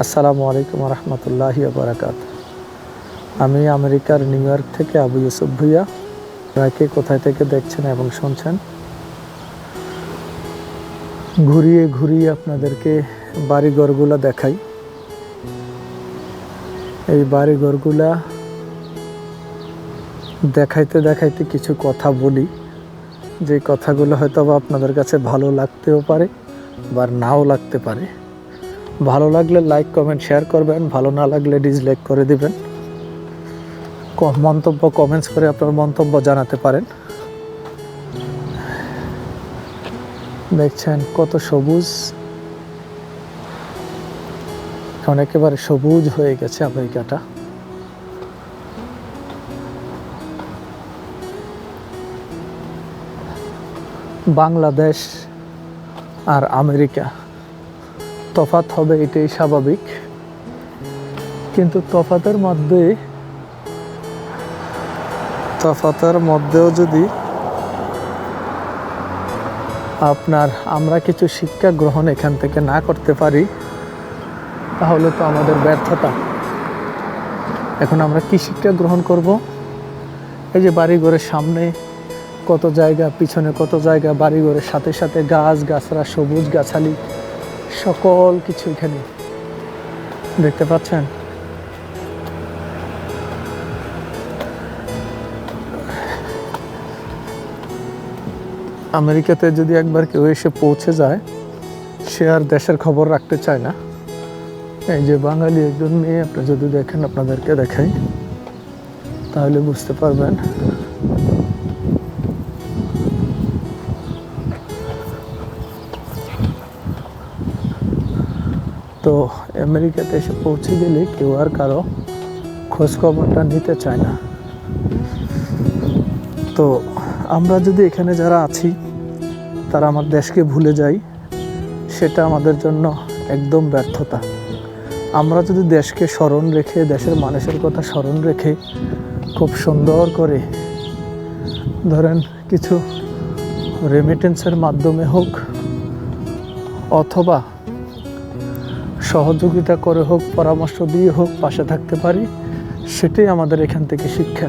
আসসালামু আলাইকুম রহমতুল্লাহি বারাকাত আমি আমেরিকার নিউ ইয়র্ক থেকে আবু ইউসুফ ভুইয়া। আপনাকে কোথায় থেকে দেখছেন এবং শুনছেন? ঘুরিয়ে ঘুরিয়ে আপনাদেরকে বাড়িঘরগুলো দেখাই। এই বাড়িঘরগুলা দেখাইতে দেখাইতে কিছু কথা বলি। যে কথাগুলো হয়তো বা আপনাদের কাছে ভালো লাগতেও পারে বা নাও লাগতে পারে। ভালো লাগলে লাইক কমেন্ট শেয়ার করবেন, ভালো না লাগলে ডিসলাইক করে দিবেন। মন্তব্য কমেন্টস করে আপনার মন্তব্য জানাতে পারেন। দেখছেন কত সবুজ। এখন একেবারে সবুজ হয়ে গেছে আমেরিকাটা। বাংলাদেশ আর আমেরিকা। তফাত হবে এটাই স্বাভাবিক। কিন্তু তফাতের মধ্যে তফাতের মধ্যেও যদি আপনার আমরা কিছু শিক্ষা গ্রহণ এখান থেকে না করতে পারি, তাহলে তো আমাদের ব্যর্থতা। এখন আমরা কি শিক্ষা গ্রহণ করব? এই যে বাড়িঘরের সামনে কত জায়গা, পিছনে কত জায়গা, বাড়িঘরের সাথে সাথে গাছ, গাছরা, সবুজ, গাছালি। সকল কিছু এখানে। দেখতে পাচ্ছেন? আমেরিকাতে যদি একবার কেউ এসে পৌঁছে যায়, সে আর দেশের খবর রাখতে চায় না। এই যে বাঙালি একজন মেয়ে, আপনি যদি দেখেন, আপনাদেরকে দেখাই, তাহলে বুঝতে পারবেন তো আমেরিকাতে এসে পৌঁছে গেলে কেউ আর কারও খোঁজখবরটা নিতে চায় না। তো আমরা যদি এখানে যারা আছি, তারা আমার দেশকে ভুলে যাই, সেটা আমাদের জন্য একদম ব্যর্থতা। আমরা যদি দেশকে স্মরণ রেখে, দেশের মানুষের কথা স্মরণ রেখে খুব সুন্দর করে, ধরেন কিছু রেমিটেন্সের মাধ্যমে হোক, অথবা সহযোগিতা করে হোক, পরামর্শ দিয়ে হোক, পাশে থাকতে পারি, সেটাই আমাদের এখান থেকে শিক্ষা।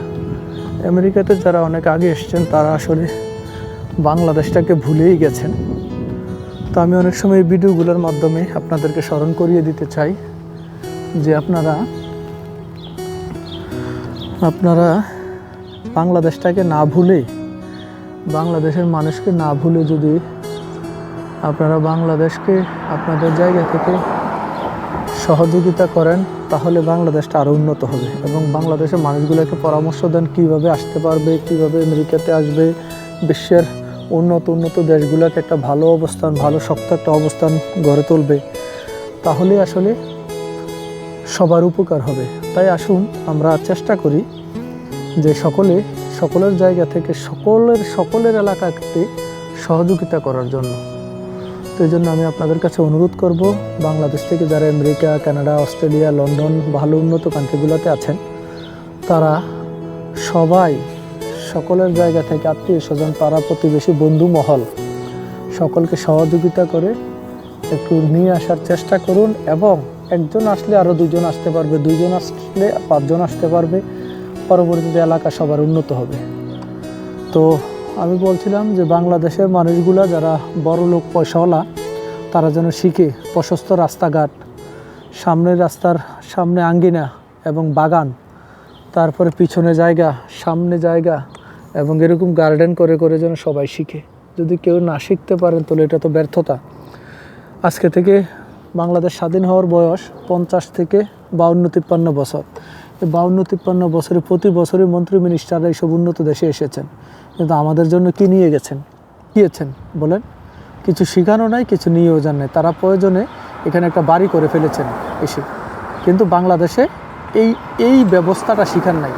আমেরিকাতে যারা অনেক আগে এসছেন, তারা আসলে বাংলাদেশটাকে ভুলেই গেছেন। তো আমি অনেক সময় ভিডিওগুলোর মাধ্যমে আপনাদেরকে স্মরণ করিয়ে দিতে চাই যে আপনারা আপনারা বাংলাদেশটাকে না ভুলে, বাংলাদেশের মানুষকে না ভুলে যদি আপনারা বাংলাদেশকে আপনাদের জায়গা থেকে সহযোগিতা করেন, তাহলে বাংলাদেশটা আরও উন্নত হবে। এবং বাংলাদেশের মানুষগুলোকে পরামর্শ দেন কীভাবে আসতে পারবে, কীভাবে আমেরিকাতে আসবে। বিশ্বের উন্নত উন্নত দেশগুলোকে একটা ভালো অবস্থান, ভালো শক্ত একটা অবস্থান গড়ে তুলবে। তাহলে আসলে সবার উপকার হবে। তাই আসুন আমরা চেষ্টা করি যে সকলে, সকলের জায়গা থেকে সকলের সকলের এলাকাতে সহযোগিতা করার জন্য। তো এই জন্য আমি আপনাদের কাছে অনুরোধ করব, বাংলাদেশ থেকে যারা আমেরিকা, কানাডা, অস্ট্রেলিয়া, লন্ডন, ভালো উন্নত কান্ট্রিগুলোতে আছেন, তারা সবাই সকলের জায়গা থেকে আত্মীয় স্বজন, পাড়া প্রতিবেশী, বন্ধু মহল, সকলকে সহযোগিতা করে একটু নিয়ে আসার চেষ্টা করুন এবং একজন আসলে আরও দুজন আসতে পারবে দুজন আসলে পাঁচজন আসতে পারবে। পরবর্তীতে এলাকা সবার উন্নত হবে। তো আমি বলছিলাম যে বাংলাদেশের মানুষগুলা যারা বড় লোক পয়সাওয়ালা, তারা যেন শিখে প্রশস্ত রাস্তাঘাট সামনের রাস্তার সামনে আঙ্গিনা এবং বাগান, তারপরে পিছনে জায়গা, সামনে জায়গা এবং এরকম গার্ডেন করে করে যেন সবাই শিখে। যদি কেউ না শিখতে পারেন তাহলে এটা তো ব্যর্থতা। আজকে থেকে বাংলাদেশ স্বাধীন হওয়ার বয়স পঞ্চাশ থেকে বাউন্ন তিপ্পান্ন বছর। বাউন্ন, তিপ্পান্ন বছরে, প্রতি বছরই মন্ত্রী মিনিস্টাররা এইসব উন্নত দেশে এসেছেন। কিন্তু আমাদের জন্য কি নিয়ে গেছেন? গিয়েছেন বলেন। কিছু শেখানো নাই, কিছু নিয়েও যান নাই। তারা প্রয়োজনে এখানে একটা বাড়ি করে ফেলেছেন এসে। কিন্তু বাংলাদেশে এই এই ব্যবস্থাটা শিখার নাই।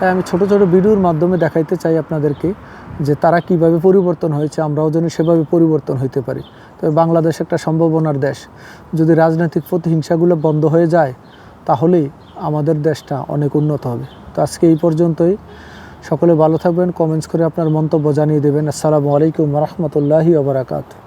তাই আমি ছোট ছোট ভিডিওর মাধ্যমে দেখাইতে চাই আপনাদেরকে যে তারা কীভাবে পরিবর্তন হয়েছে, আমরাও যেন সেভাবে পরিবর্তন হইতে পারি। তবে বাংলাদেশ একটা সম্ভাবনার দেশ। যদি রাজনৈতিক প্রতিহিংসাগুলো বন্ধ হয়ে যায়, তাহলেই আমাদের দেশটা অনেক উন্নত হবে। তো আজকে এই পর্যন্তই। সকলে ভালো থাকবেন কমেন্টস করে আপনার মন্তব্য জানিয়ে দেবেন। আসসালামু আলাইকুম রহমতুল্লাহি ওবরাকাতু